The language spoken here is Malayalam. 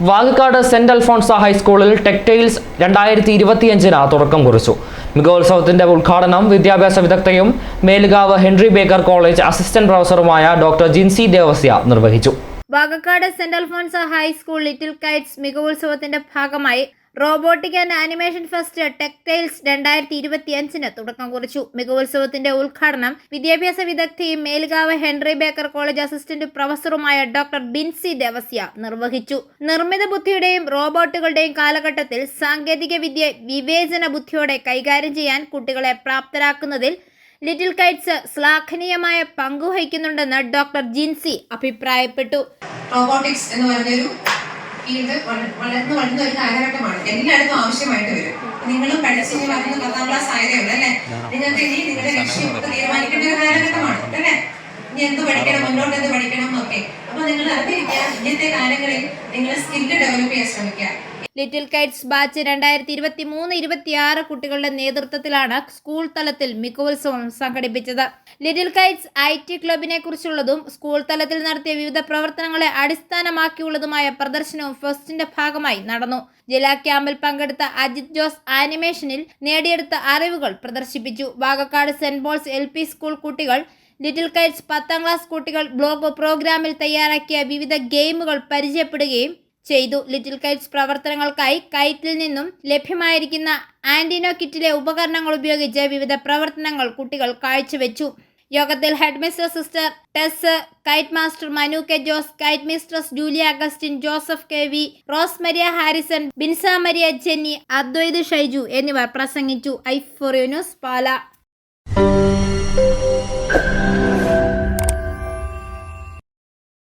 വാഗക്കാട് സെന്റ് അൽഫോൺസ ഹൈസ്കൂളിൽ ടെക്ടൈൽസ് രണ്ടായിരത്തി ഇരുപത്തിയഞ്ചിന് തുടക്കം കുറിച്ചു. മികോത്സവത്തിന്റെ ഉദ്ഘാടനം വിദ്യാഭ്യാസ വിദഗ്ധയും Melukavu Henry Baker College assistant പ്രൊഫസറുമായ doctor Jincy Devasya നിർവഹിച്ചു. Vagakkad saint Alphonsa high school Little Kites മികവോത്സവത്തിന്റെ ഭാഗമായി റോബോട്ടിക് ആൻഡ് ആനിമേഷൻ ഫെസ്റ്റ് ടെക്ടൈൽസ് രണ്ടായിരത്തി ഇരുപത്തി അഞ്ചിന് തുടക്കം കുറിച്ചു. മികവുത്സവത്തിന്റെ ഉദ്ഘാടനം വിദ്യാഭ്യാസ വിദഗ്ധയും Melgav Henry Baker College assistant പ്രൊഫസറുമായ doctor Bincy Devasya നിർവഹിച്ചു. നിർമ്മിത ബുദ്ധിയുടെയും റോബോട്ടുകളുടെയും കാലഘട്ടത്തിൽ സാങ്കേതിക വിദ്യ വിവേചന ബുദ്ധിയോടെ കൈകാര്യം ചെയ്യാൻ കുട്ടികളെ പ്രാപ്തരാക്കുന്നതിൽ ലിറ്റിൽ കൈറ്റ്സ് ശ്ലാഘനീയമായ പങ്കുവഹിക്കുന്നുണ്ടെന്ന് ഡോക്ടർ ജിൻസി അഭിപ്രായപ്പെട്ടു. റോബോട്ടിക്സ് എന്ന് പറഞ്ഞൊരു ഫീൽഡ് വളർന്നു വളർന്ന ഒരു കാലഘട്ടമാണ്. എല്ലായിടത്തും ആവശ്യമായിട്ട് വരും. നിങ്ങളും പഠിച്ച് ഇനി പത്താം ക്ലാസ് ആയതേ ഉള്ളൂ അല്ലെ? നിങ്ങൾക്ക് ഇനി നിങ്ങളുടെ ലക്ഷ്യം തീരുമാനിക്കേണ്ട ഒരു കാലഘട്ടമാണ് അല്ലേ ഇനി എന്ത് പഠിക്കണം? മുന്നോട്ട് എന്ത് പഠിക്കണം? എന്നൊക്കെ അപ്പൊ നിങ്ങൾ അറിഞ്ഞിരിക്കുക ഇന്നത്തെ കാലങ്ങളിൽ നിങ്ങൾ സ്കില്ല് ഡെവലപ്പ് ചെയ്യാൻ ശ്രമിക്കുക. ലിറ്റിൽ കൈറ്റ്സ് ബാച്ച് രണ്ടായിരത്തി ഇരുപത്തി മൂന്ന് ഇരുപത്തിയാറ് കുട്ടികളുടെ നേതൃത്വത്തിലാണ് സ്കൂൾ തലത്തിൽ മികവുത്സവം സംഘടിപ്പിച്ചത്. ലിറ്റിൽ കൈറ്റ്സ് ഐ ടി ക്ലബിനെ കുറിച്ചുള്ളതും സ്കൂൾ തലത്തിൽ നടത്തിയ വിവിധ പ്രവർത്തനങ്ങളെ അടിസ്ഥാനമാക്കിയുള്ളതുമായ പ്രദർശനവും ഫെസ്റ്റിന്റെ ഭാഗമായി നടന്നു. ജില്ലാ ക്യാമ്പിൽ പങ്കെടുത്ത അജിത് ജോസ് ആനിമേഷനിൽ നേടിയെടുത്ത അറിവുകൾ പ്രദർശിപ്പിച്ചു. Vagakkad Saint Paul's L P school കുട്ടികൾ ലിറ്റിൽ കൈറ്റ്സ് പത്താം ക്ലാസ് കുട്ടികൾ ബ്ലോഗ് പ്രോഗ്രാമിൽ തയ്യാറാക്കിയ വിവിധ ഗെയിമുകൾ പരിചയപ്പെടുകയും ചെയ്തു. ലിറ്റിൽ കൈറ്റ്സ് പ്രവർത്തനങ്ങൾക്കായി കൈറ്റിൽ നിന്നും ലഭ്യമായിരിക്കുന്ന ആന്റിനോ കിറ്റിലെ ഉപകരണങ്ങൾ ഉപയോഗിച്ച് വിവിധ പ്രവർത്തനങ്ങൾ കുട്ടികൾ കാഴ്ചവെച്ചു. യോഗത്തിൽ head mister sister Tess kite master Manu K Jose kite mistress Julia Augustin Joseph K V Rose Maria Harrison Binsa Maria Jenny Advaith Shaiju എന്നിവർ പ്രസംഗിച്ചു ഐ ന്യൂസ് പാല